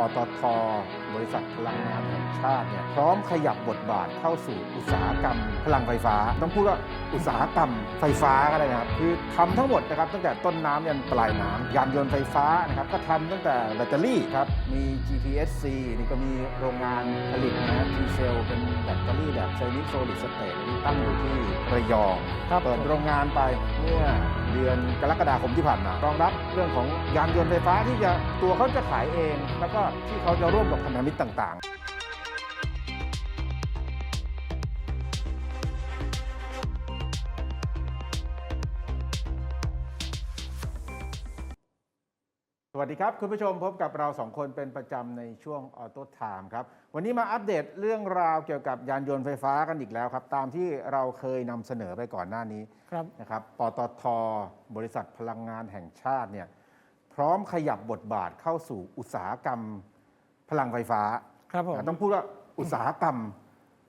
ปตท บริษัทพลังงานแห่งชาติเนี่ยพร้อมขยับบทบาทเข้าสู่อุตสาหกรรม พลังไฟฟ้า ต้องพูดว่าอุตสาหกรรมไฟฟ้าก็ได้นะครับ คือทำทั้งหมดนะครับตั้งแต่ต้นน้ำยันปลายน้ำยานยนต์ไฟฟ้านะครับก็ทำตั้งแต่แบตเตอรี่ครับมี GPSC นี่ก็มีโรงงานผลิตนะฮะ T cell เป็นแบตเตอรี่แบบไซนิโซลิดสเตทที่ตั้งอยู่ที่ระยองครับเปิดโรงงานไปเมื่อ เดือนกรกฎาคมที่ผ่านมารองรับเรื่องของยานยนต์ไฟฟ้าที่จะตัวเขาจะขายเอง แล้วก็ที่เขาจะร่วมกับพันธมิตรต่าง ๆ วัสดีครับ คุณผู้ชมพบกับเราสองคนเป็นประจำในช่วงออโต้ไทม์ครับ วันนี้มาอัปเดตเรื่องราวเกี่ยวกับยานยนต์ไฟฟ้ากันอีกแล้วครับ ตามที่เราเคยนำเสนอไปก่อนหน้านี้ครับนะครับปตทบริษัทพลังงานแห่งชาติเนี่ยพร้อมขยับบทบาทเข้าสู่อุตสาหกรรมพลังไฟฟ้าครับผมต้องพูดว่าอุตสาหกรรม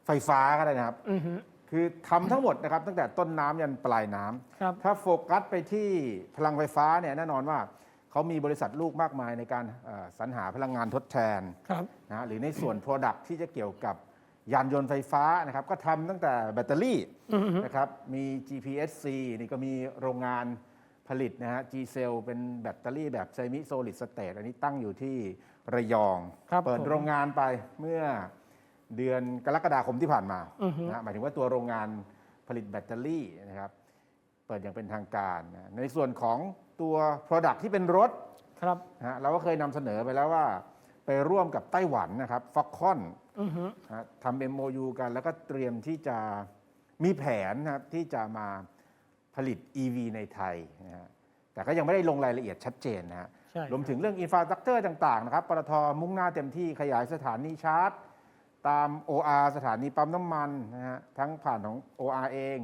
ไฟฟ้าก็ได้นะครับ อือฮึ คือทำทั้งหมดนะครับตั้งแต่ต้นน้ำยันปลายน้ำครับ ถ้าโฟกัสไปที่พลังไฟฟ้าเนี่ยแน่นอนว่า เขามีบริษัทลูกมากมายในการเอ่อสรรหาพลังงานทดแทนครับนะฮะหรือในส่วน Product ที่จะเกี่ยวกับยานยนต์ไฟฟ้านะครับก็ทำตั้งแต่แบตเตอรี่อือฮึนะครับมี GPSC นี่ก็มีโรงงานผลิตนะฮะ G cell เป็นแบตเตอรี่แบบไซมิโซลิดสเตทอันนี้ตั้งอยู่ที่ระยองครับเปิดผมโรงงานไปเมื่อเดือนกรกฎาคมที่ผ่านมาอือฮึนะฮะหมายถึงว่าตัวโรงงานผลิตแบตเตอรี่นะครับ เปิดอย่างเป็นทางการนะในส่วนของ ตัว Product ที่เป็นรถครับ นะฮะเราก็เคยนำเสนอไปแล้วว่า ไปร่วมกับไต้หวันนะครับฟ็อกคอนอือฮึทำ MOU กัน แล้วก็เตรียมที่จะมีแผนนะครับที่จะมาผลิต EV ในไทยนะฮะแต่ก็ยังไม่ได้ลงรายละเอียดชัดเจนนะฮะ ใช่รวมถึงเรื่องอินฟราสตรักเจอร์ต่างๆนะครับปตทมุ่งหน้าเต็มที่ขยายสถานีชาร์จ ตาม OR สถานีปั๊มน้ำมันนะฮะทั้งผ่านของ OR เอง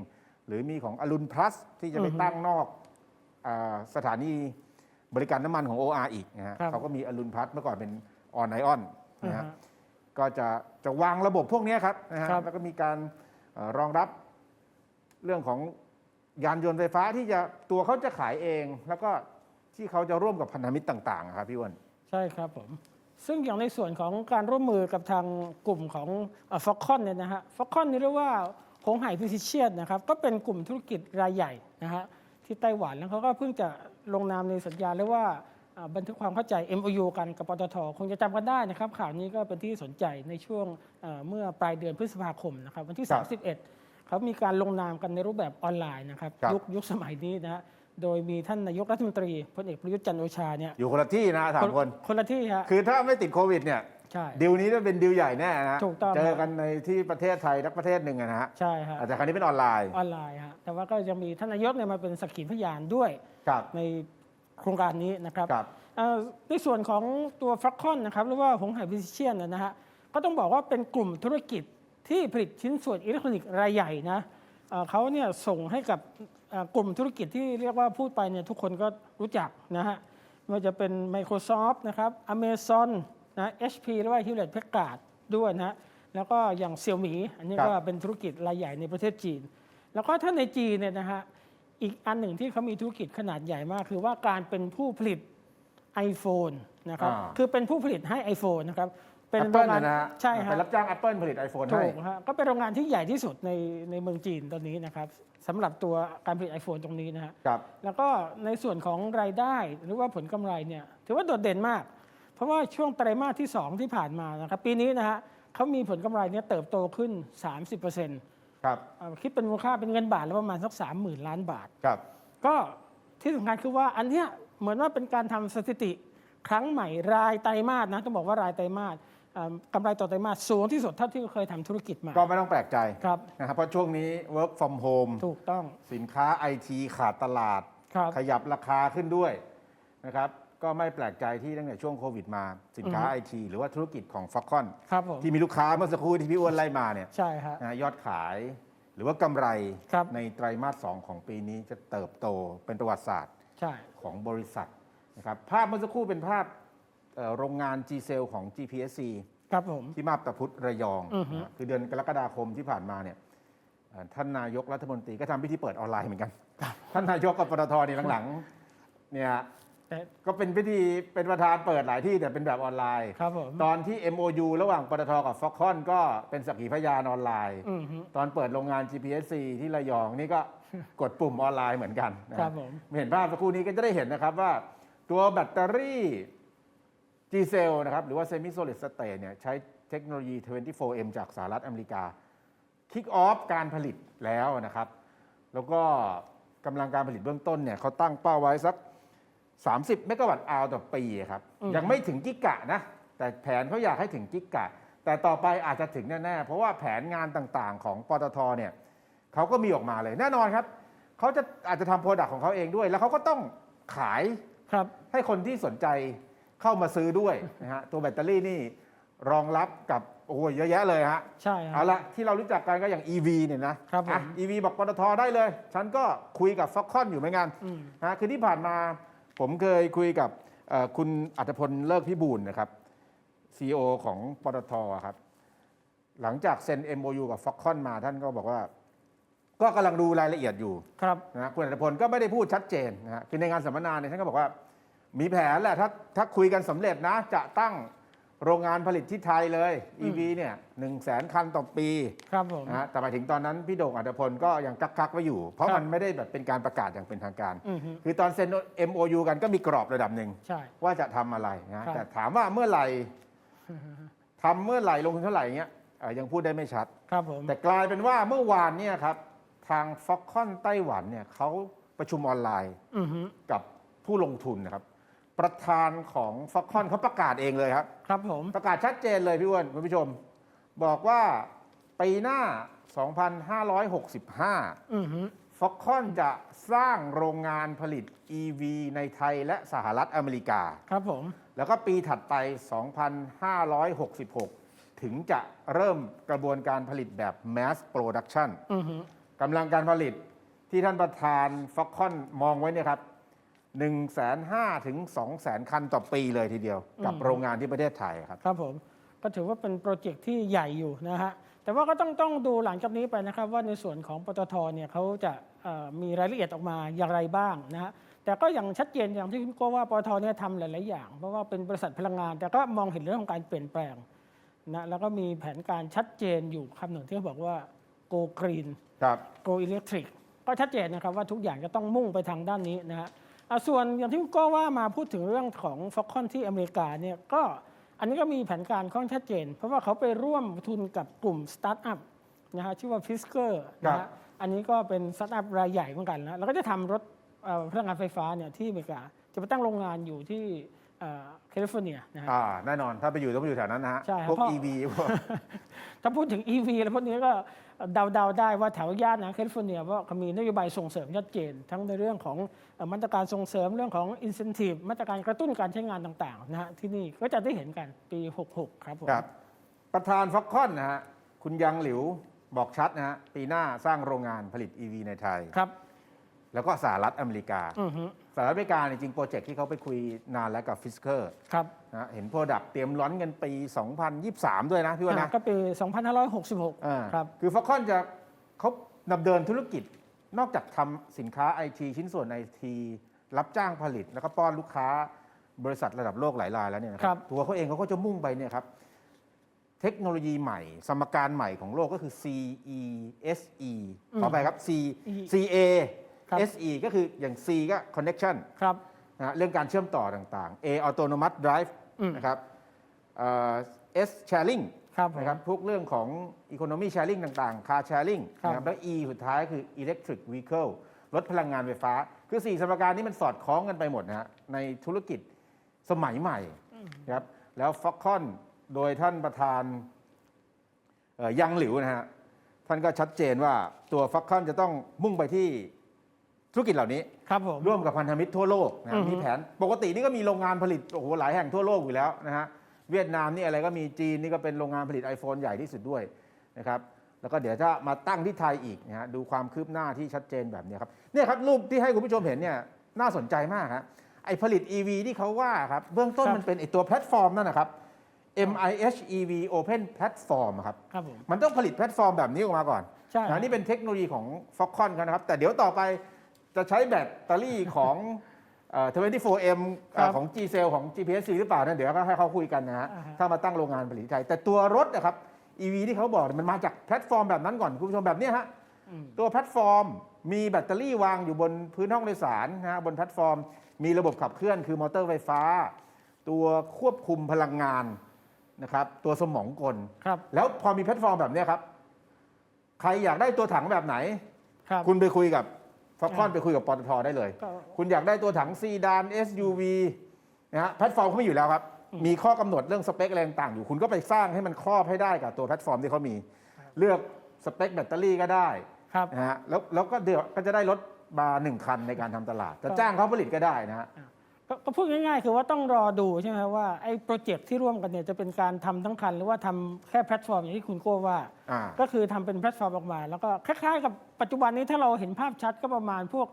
หรือมีของอรุณพลัสที่จะไปตั้งนอกอา สถานีบริการน้ำมันของ OR อีกนะฮะเขาก็มีอรุณพลัสเมื่อก่อนเป็นออนไอออนอือนะฮึฮะก็จะจะวางระบบพวกนี้ครับนะฮะครับ แล้วก็มีการเอ่อรองรับเรื่องของยานยนต์ไฟฟ้าที่จะตัวเขาจะขายเอง แล้วก็ที่เขาจะร่วมกับพันธมิตรต่างๆครับพี่อ้วน ใช่ครับผม ซึ่งอย่างในส่วนของการร่วมมือกับทางกลุ่มของฟ็อกคอนเนี่ยนะฮะฟ็อกคอนนี่เรียกว่าหง hải พิซิเชียนนะครับ ก็เป็นกลุ่มธุรกิจรายใหญ่นะฮะ ที่ไต้หวันแล้วเขาก็เพิ่งจะลงนามในสัญญาเรียกว่าอ่าบันทึกความเข้าใจ MOU กันกับปตทคงจะจำกันได้นะครับ ข่าวนี้ก็เป็นที่สนใจในช่วงเอ่อเมื่อปลายเดือนพฤษภาคมนะครับวันที่ครับ31 เขามีการลงนามกันในรูปแบบออนไลน์นะครับครับยุคยุคสมัยนี้นะฮะโดยมีท่านนายกรัฐมนตรีพลเอกประยุทธ์จันทร์โอชาเนี่ยอยู่คนละที่นะสามคนคนละที่ฮะคือถ้าไม่ติดโควิดเนี่ย ใช่ดีลนี้จะเป็นดีลใหญ่แน่นะถูกต้อง เจอกันในที่ประเทศไทยทักประเทศหนึ่งอะนะฮะใช่ฮะแต่ครั้งนี้เป็นออนไลน์ออนไลน์ฮะแต่ว่าก็จะมีท่านนายกเนี่ยมาเป็นสักขีพยานด้วยครับในโครงการนี้นะครับครับ เอ่อในส่วนของตัวฟรักคอนนะครับหรือว่าหงส์พิซิเชียนนะฮะก็ต้องบอกว่าเป็นกลุ่มธุรกิจที่ผลิตชิ้นส่วนอิเล็กทรอนิกส์รายใหญ่นะเอ่อเขาเนี่ยส่งให้กับเอ่อกลุ่มธุรกิจที่เรียกว่าพูดไปเนี่ยทุกคนก็รู้จักนะฮะไม่ว่าจะเป็น Microsoft นะครับ Amazon นะ HP หรือว่า Hewlett Packard ด้วยนะฮะแล้วก็อย่างเซี่ยหมีอันนี้ครับก็เป็นธุรกิจรายใหญ่ในประเทศจีน แล้วก็ถ้าในจีนเนี่ยนะฮะอีกอันหนึ่งที่เขามีธุรกิจขนาดใหญ่มาก คือว่าการเป็นผู้ผลิต iPhone นะครับอ่าคือเป็นผู้ผลิตให้ iPhone นะครับเป็นแอปโรเปิลงงานนะฮะใช่ไปฮะรับจ้าง Apple ผลิต iPhone ให้ถูกฮะก็เป็นโรงงานที่ใหญ่ที่สุดในในเมืองจีนตอนนี้นะครับสำหรับตัวการผลิต iPhone ตรงนี้นะฮะครับแล้วก็ในส่วนของรายได้หรือว่าผลกำไรเนี่ยถือว่าโดดเด่นมาก เพราะว่าช่วงไตรมาสที่ 2 ที่ผ่านมานะครับปีนี้นะฮะเขามีผลกำไรเนี่ยเติบโตขึ้น 30%ครับเอ่อคิดเป็นมูลค่าเป็นเงินบาทแล้วประมาณสัก 30,000 ล้านบาทครับก็ที่สำคัญคือว่าอันเนี้ยเหมือนว่าเป็นการทำสถิติ ครั้งใหม่รายไตรมาสนะต้องบอกว่ารายไตรมาสเอ่อกำไรต่อไตรมาสสูงที่สุดเท่าที่เคยทำธุรกิจมา ก็ไม่ต้องแปลกใจครับนะครับเพราะช่วงนี้ work from home ถูกต้องสินค้าไอทีขาดตลาดครับขยับราคาขึ้นด้วยนะครับ ก็ไม่แปลกใจที่ตั้งแต่ช่วงโควิดมาสินค้าอือฮึไอทีหรือว่าธุรกิจของฟ o คอนครับผมที่มีลูกค้าเมื่อสักครู่ที่พี่อ้วนไล่มาเนี่ยใช่ฮะนะยอดขายหรือว่ากำไรครับ ในไตรมาส2ของปีนี้จะเติบโตเป็นประวัติศาสตร์ใช่ ของบริษัทนะครับภาพเมื่อสักครู่เป็นภาพเอ่อโรงงาน G Cell ของ GPSC ครับผม ที่มาบตาพุธระยองอือฮึ นะฮะคือเดือนกรกฎาคมที่ผ่านมาเนี่ยเอ่อท่านนายกรัฐมนตรีก็ทำพิธีเปิดออนไลน์เหมือนกัน ท่านนายกกับปตทเนี่ยหลังๆเนี่ย แต่ก็เป็นพิธีเป็นประธานเปิดหลายที่แต่เป็นแบบออนไลน์ ครับผมตอนที่ MOU ระหว่างปตทกับฟ็อกคอนก็เป็นสักขีพยานออนไลน์ อืมฮึ ตอนเปิดโรงงาน GPSC ที่ระยองนี่ก็กดปุ่มออนไลน์เหมือนกันนะครับ ผมเห็นภาพสักครู่นี้ก็จะได้เห็นนะครับว่า ตัวแบตเตอรี่ G cell นะครับ หรือว่า Semi Solid State เนี่ยใช้เทคโนโลยี 24M จากสหรัฐอเมริกา คิกออฟการผลิตแล้วนะครับ แล้วก็กำลังการผลิตเบื้องต้นเนี่ยเขาตั้งเป้าไว้สัก 30 เมกะวัตต์อาวต่อปีครับอืมยังไม่ถึงกิกะนะ แต่แผนเขาอยากให้ถึงกิกะ แต่ต่อไปอาจจะถึงแน่ ๆ เพราะว่าแผนงานต่างๆ ของปตทเนี่ยเขาก็มีออกมาเลยแน่นอนครับเขาจะอาจจะทำโปรดักต์ของเขาเองด้วย แล้วเขาก็ต้องขายครับให้คนที่สนใจเข้ามาซื้อด้วยนะฮะตัวแบตเตอรี่นี่รองรับกับโอ้ยเยอะแยะเลยฮะใช่คเอารับละที่เรารู้จักกันก็อย่าง EV เนี่ยนะครับผมอะ EV บอกปตทได้เลย ฉันก็คุยกับฟ็อกคอนอยู่เหมือนกันอืมนะคือที่ผ่านมา ผมเคยคุยกับเอ่อคุณอัตพลเลิกพิบูลนะครับ CEO ของปตทครับ หลังจากเซ็น MOU กับฟ็อกคอนมาท่านก็บอกว่า ก็กำลังดูรายละเอียดอยู่ครับนะคุณอัตพลก็ไม่ได้พูดชัดเจนนะฮะคือในงานสัมมนาเนี่ยท่านก็บอกว่า มีแผนแหละถ้าถ้าคุยกันสำเร็จนะ จะตั้ง โรงงานผลิตที่ไทยเลย EV เนี่ยหนึ่งแสนคันต่อปีครับผม นะฮะแต่หมายถึงตอนนั้นพี่โด่งอัตพลก็ยังกักๆไว้อยู่ เพราะครับ มันไม่ได้แบบเป็นการประกาศอย่างเป็นทางการ อืมฮึคือตอนเซ็น MOU กันก็มีกรอบระดับหนึ่ง ใช่ ว่าจะทำอะไรนะ ครัฮะบแต่ถามว่าเมื่อไหร่ทำเมื่อไหร่ลงทุนเท่าไหร่เงี้ยเอ่อยังพูดได้ไม่ชัด ครับผม แต่กลายเป็นว่าเมื่อวานเนี่ยครับ ทางฟ็อกคอนไต้หวันเนี่ยเขาประชุมออนไลน์อืมฮึกับผู้ลงทุนนะครับ ประธานของฟ็อกคอนเขาประกาศเองเลยครับ ครับผม ประกาศชัดเจนเลยพี่อ้วนคุณผู้ชม บอกว่าปีหน้า 2565อืมฮึฟ็อกคอนจะสร้างโรงงานผลิต EV ในไทยและสหรัฐอเมริกา ครับผม แล้วก็ปีถัดไป 2566 ถึงจะเริ่มกระบวนการผลิตแบบ mass production อืมฮึกำลังการผลิตที่ท่านประธานฟ็อกคอนมองไว้เนี่ยครับ 1 5 0 0 0ถึง2 0 0 0 0 คันต่อปีเลยทีเดียว กับโรงงานที่ประเทศไทยครับ ครับผมก็ถือว่าเป็นโปรเจกต์ที่ใหญ่อยู่นะฮะแต่ว่าก็ต้องต้องดูหลังจากนี้ไปนะครับ ว่าในส่วนของปตทเนี่ยเขาจะเอ่อมีรายละเอียดออกมาอย่างไรบ้างนะฮะแต่ก็อย่างชัดเจนอย่างที่คุณโก้ว่าปตทเนี่ยทำหลาย ๆ อย่าง เพราะว่าเป็นบริษัทพลังงาน แต่ก็มองเห็นเรื่องของการเปลี่ยนแปลงนะแล้วก็มีแผนการชัดเจนอยู่คำหนึ่งที่เขาบอกว่า go green ครับ go electric ก็ชัดเจนนะครับว่าทุกอย่างจะต้องมุ่งไปทางด้านนี้นะฮะอะ ส่วนอย่างที่คุณโก็ว่ามาพูดถึงเรื่องของฟ็อกคอนที่อเมริกาเนี่ยก็อันนี้ก็มีแผนการค่อนข้างชัดเจน เพราะว่าเขาไปร่วมทุนกับกลุ่มสตาร์ทอัพนะฮะชื่อว่าฟิสเกอร์นะครัฮะบอันนี้ก็เป็นสตาร์ทอัพรายใหญ่เหมือนกันนะแล้วก็จะทำรถเอ่อพลังงานไฟฟ้าเนี่ยที่อเมริกา จะไปตั้งโรงงานอยู่ที่แคลิฟอร์เนียนะฮะอ่าแน่นอนถ้าไปอยู่ต้องไปอยู่แถวนั้นนะฮะใช่ครับพวกเพราะ EV พวกถ้าพูดถึง EV แล้วพวกนี้ก็ เดาๆได้ว่าแถวย่านนะแคลิฟอร์เนียว่าเขามีนโยบายส่งเสริมชัดเจน ทั้งในเรื่องของเอ่อมาตรการส่งเสริมเรื่องของ incentive มาตรการกระตุ้นการใช้งานต่างๆนะฮะที่นี่ก็จะได้เห็นกันปี 66 ครับผมครับ ประธานฟ็อกคอนนะฮะคุณยังหลิวบอกชัดนะฮะปีหน้าสร้างโรงงานผลิต EV ในไทยครับ แล้วก็สหรัฐอเมริกาอือฮึส หรัฐอเมริกาเนี่ยจริงโปรเจกต์ที่เขาไปคุยนานแล้วกับฟิสเกอร์ครับนะเห็นโปรดักต์เตรียมร้อนกันปี 2023 ด้วยนะพี่ว่านะอ่าก็ปี 2566อ่าครับ คือฟ็อกคอนจะเขาดำเนินธุรกิจนอกจากทำสินค้าไอทีชิ้นส่วนไอทีรับจ้างผลิตแล้วก็ป้อนลูกค้าบริษัทระดับโลกหลายรายแล้วเนี่ยนะคครัรับบตัวเขาเองเขาก็จะมุ่งไปเนี่ยครับเทคโนโลยีใหม่ สมการใหม่ของโลกก็คือ CESE ขอไปครับ C CA ครับ SE ก็คืออย่าง C ก็ connection ครับ นะฮะเรื่องการเชื่อมต่อต่างๆ A autonomous drive อืม นะครับเอ่อ S sharing ครับผม นะครับพวกเรื่องของ economy sharing ต่างๆ car sharing ครับ นะครับแล้ว E สุดท้ายคือ electric vehicle รถพลังงานไฟฟ้า คือ 4สมการนี้มันสอดคล้องกันไปหมดนะฮะในธุรกิจสมัยใหม่นะครับแล้วฟ็อกคอนโดยท่านประธานเอ่อยังหลิวนะฮะท่านก็ชัดเจนว่าตัวฟ็อกคอนจะต้องมุ่งไปที่ ธุรกิจเหล่านี้ครับผม ร่วมกับพันธมิตรทั่วโลกนะอือฮึ มีแผนปกตินี่ก็มีโรงงานผลิตโอ้โหหลายแห่งทั่วโลกอยู่แล้วนะฮะเวียดนามนี่อะไรก็มีจีนนี่ก็เป็นโรงงานผลิต iPhone ใหญ่ที่สุดด้วยนะครับแล้วก็เดี๋ยวจะมาตั้งที่ไทยอีกนะฮะดูความคืบหน้าที่ชัดเจนแบบเนี้ยครับเนี่ยครับรูปที่ให้คุณผู้ชมเห็นเนี่ยน่าสนใจมากครับไอผลิต EV ที่เขาว่าครับเบื้องต้นครับ มันเป็นไอตัวแพลตฟอร์มนั่นนะครับ MIHEV Open Platform อะครับ ครับผม มันต้องผลิตแพลตฟอร์มแบบนี้ออกมาก่อนใช่ นะนี่เป็นเทคโนโลยีของฟ็อกคอนเขานะครับ แต่เดี๋ยวต่อไป จะใช้แบตเตอรี่ของเอ่อ 24M เอ่อครับของ G Cell ของ GPSC หรือเปล่านั่นเดี๋ยวก็ให้เขาคุยกันนะฮะ อ่าฮะ ถ้ามาตั้งโรงงานผลิตที่ไทย แต่ตัวรถนะครับ EV ที่เขาบอกเนี่ยมันมาจากแพลตฟอร์มแบบนั้นก่อน คุณผู้ชมแบบเนี้ยฮะ อืม ตัวแพลตฟอร์มมีแบตเตอรี่วางอยู่บนพื้นห้องโดยสารนะฮะบนแพลตฟอร์ม มีระบบขับเคลื่อนคือมอเตอร์ไฟฟ้า ตัวควบคุมพลังงานนะครับตัวสมองกล ครับ แล้วพอมีแพลตฟอร์มแบบเนี้ยครับ ใครอยากได้ตัวถังแบบไหน ครับ คุณไปคุยกับ ฟอคอนอ่าไปคุยกับปตทได้เลย ก็ คุณอยากได้ตัวถังซีดาน SUV นะฮะแพลตฟอร์มเขามีอยู่แล้วครับอืมมีข้อกำหนดเรื่องสเปคอะไรต่างๆอยู่ คุณก็ไปสร้างให้มันครอบให้ได้กับตัวแพลตฟอร์มที่เขามี เลือกสเปคแบตเตอรี่ก็ได้ครับ นะฮะแล้วแล้วก็เดี๋ยวก็จะได้รถมาหนึ่งคันในการทำตลาด จะจ้างเขาผลิตก็ได้นะฮะก็ ก็พูดง่ายๆ คือว่าต้องรอดูใช่ไหมครับว่าไอ้โปรเจกต์ที่ร่วมกันเนี่ยจะเป็นการทำทั้งคัน หรือว่าทำแค่แพลตฟอร์มอย่างที่คุณโก้ว่าอ่าก็คือทำเป็นแพลตฟอร์มออกมา แล้วก็คล้ายๆ กับปัจจุบันนี้ถ้าเราเห็นภาพชัดก็ประมาณพวก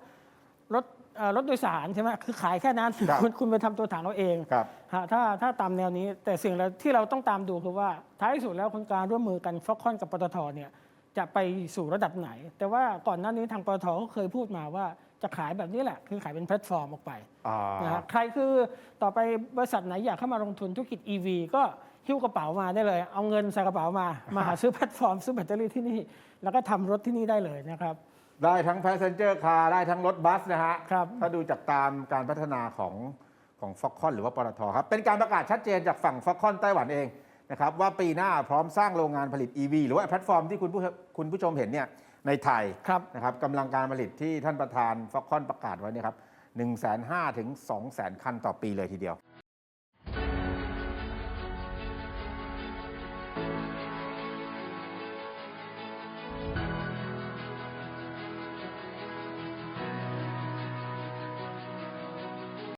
รถเอ่อรถโดยสารใช่ไหมคือขายแค่นั้นครับคุณคุณไปทำตัวถังเอาเองครับฮะถ้าถ้าตามแนวนี้ แต่สิ่งที่เราต้องตามดูคือว่าท้ายสุดแล้วคนการร่วมมือกันฟ็อกคอนกับปตทเนี่ยจะไปสู่ระดับไหน แต่ว่าก่อนหน้านี้ทางปตทเขาเคยพูดมาว่า จะขายแบบนี้แหละ คือขายเป็นแพลตฟอร์มออกไปอ่านะฮะใครคือต่อไปบริษัทไหนอยากเข้ามาลงทุนธุรกิจ EV ก็หิ้วกระเป๋ามาได้เลย เอาเงินใส่กระเป๋ามา มาหาซื้อแพลตฟอร์ม ซื้อแบตเตอรี่ที่นี่ แล้วก็ทำรถที่นี่ได้เลยนะครับ ได้ทั้ง passenger car ได้ทั้งรถบัสนะฮะครับถ้าดูจากตามการพัฒนาของของฟ็อกคอนหรือว่าปตทครับ เป็นการประกาศชัดเจนจากฝั่งฟ็อกคอนไต้หวันเองนะครับว่าปีหน้าพร้อมสร้างโรงงานผลิต EV หรือว่าแพลตฟอร์มที่คุณผู้คุณผู้ชมเห็นเนี่ย ในไทยครับนะครับกำลังการผลิตที่ท่านประธานฟ็อกคอนประกาศไว้เนี่ยครับ1 5 0 0 0ถึง2 0 0 0 0 0 คันต่อปีเลยทีเดียว